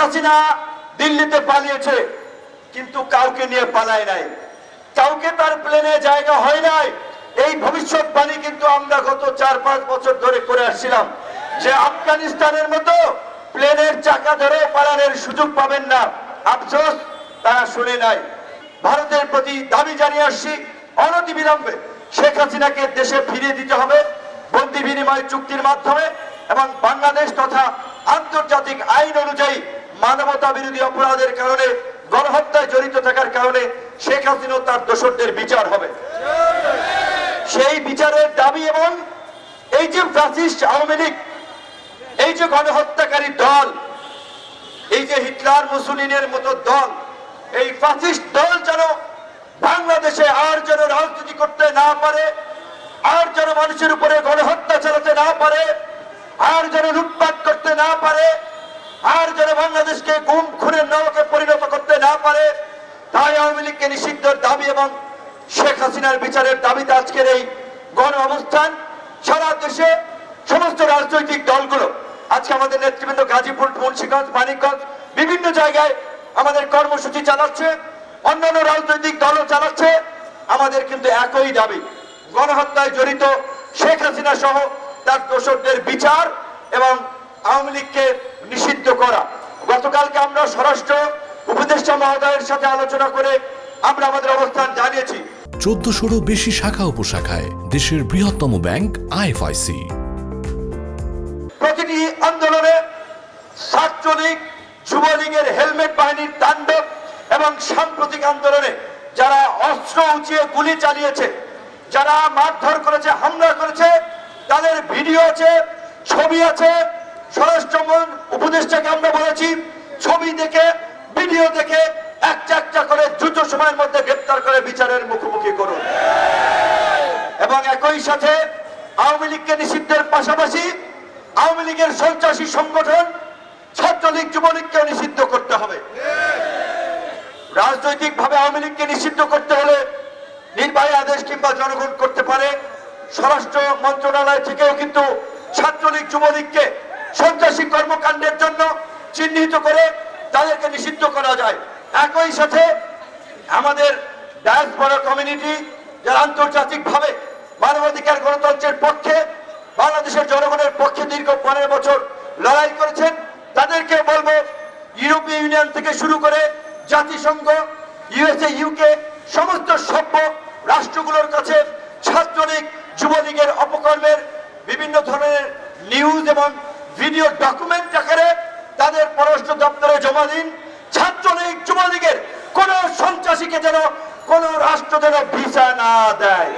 হাসিনা দিল্লিতে পালিয়েছে, কিন্তু কাউকে নিয়ে পালায় নাই। কাউকে তার প্লেনে জায়গা হয় নাই। এই ভবিষ্যৎবাণী কিন্তু আমরা গত চার পাঁচ বছর ধরে করে আসছিলাম যে আফগানিস্তানের মতো প্লেনের চাকা ধরে পালানোর সুযোগ পাবেন না। আফসোস, তারা শুনে নাই। ভারতের প্রতি দাবি জানিয়ে আসছি, অনতি বিলম্বে শেখ হাসিনাকে দেশে ফিরিয়ে দিতে হবে, বন্দি বিনিময় চুক্তির মাধ্যমে এবং বাংলাদেশ তথা আন্তর্জাতিক আইন অনুযায়ী মানবতা বিরোধী অপরাধের কারণে, গণহত্যায় জড়িত থাকার কারণে শেখ হাসিনা তার দোষরদের বিচার হবে। সেই বিচারের দাবি এবং এই যে ফ্যাসিস্ট আওয়ামী লীগ, এই যে গণহত্যাকারী দল, এই যে হিটলার মুসলিনের মতো দল, এই ফ্যাসিস্ট দল যেন বাংলাদেশে আর যেন রাজনীতি করতে না পারে, আর যেন মানুষের উপরে গণহত্যা চালাতে না পারে, আর যেন লুটপাট করতে না পারে আর যেন বাংলাদেশকে গুম, খুনের নরকে পরিণত করতে না পারে, তাই আওয়ামী লীগকে নিষিদ্ধের দাবি এবং শেখ হাসিনার বিচারের দাবিতে আজকের এই গণ অবস্থান। সারা দেশে সমস্ত রাজনৈতিক দলগুলো, আজকে আমাদের নেতৃবৃন্দ গাজীপুর, মুন্সিগঞ্জ, মানিকগঞ্জ, বিভিন্ন জায়গায় আমাদের কর্মসূচি চালাচ্ছে, অন্যান্য রাজনৈতিক দলও চালাচ্ছে। আমাদের কিন্তু একই দাবি, গণহত্যায় জড়িত শেখ হাসিনা সহ তার দোষরদের বিচার এবং আওয়ামী লীগকে নিষিদ্ধ করা। গতকালকে আমরা স্বরাষ্ট্র উপদেষ্টা মহোদয়ের সাথে আলোচনা করে আমরা আমাদের অবস্থান জানিয়েছি। চোদ্দশোরও বেশি শাখা উপশাখায় দেশের বৃহত্তম ব্যাংক আইএফআইসি। প্রতিটি আন্দোলনে ছাত্রলীগ যুবলীগের হেলমেট বাহিনীর তাণ্ডব এবং সাম্প্রতিক আন্দোলনে যারা অস্ত্র উঁচিয়ে গুলি চালিয়েছে যারা মারধর করেছে হামলা করেছে তাদের ভিডিও আছে ছবি আছে স্বরাষ্ট্র উপদেষ্টাকে আমরা বলেছি, ছবি দেখে, ভিডিও দেখে, একটা একটা করে দ্রুত সময়ের মধ্যে গ্রেপ্তার করে বিচারের মুখোমুখি করুন। এবং একই সাথে আওয়ামী লীগকে নিষিদ্ধের পাশাপাশি আওয়ামী লীগের সন্ত্রাসী সংগঠন ছাত্রলীগ যুবলীগকেও নিষিদ্ধ করতে হবে। রাজনৈতিক ভাবে আওয়ামী লীগকে নিষিদ্ধ করতে হলে নির্বাহী আদেশ কিংবা জনগণ করতে পারে। স্বরাষ্ট্র মন্ত্রণালয় থেকেও কিন্তু ছাত্রলীগ যুবলীগকে সন্ত্রাসী কর্মকাণ্ডের জন্য চিহ্নিত করে তাদেরকে নিষিদ্ধ করা যায়। একই সাথে আমাদের ডায়াসপোরা কমিউনিটি যারা আন্তর্জাতিক ভাবে মানবাধিকার গণতন্ত্রের পক্ষে, বাংলাদেশের জনগণের পক্ষে দীর্ঘ পনেরো বছর লড়াই করেছেন তাদেরকে বলব ইউরোপীয় ইউনিয়ন থেকে শুরু করে জাতিসংঘ, ইউএসএ, ইউকে, সমস্ত সভ্য রাষ্ট্রগুলোর কাছে ছাত্রলীগ, যুবলীগের অপকর্মের বিভিন্ন ধরনের নিউজ এবং ভিডিও ডকুমেন্ট আকারে তাদের পররাষ্ট্র দপ্তরে জমা দিন। ছাত্রলীগ, যুবলীগের কোন সন্ত্রাসীকে যেন কোন রাষ্ট্র যেন ভিসা না দেয়।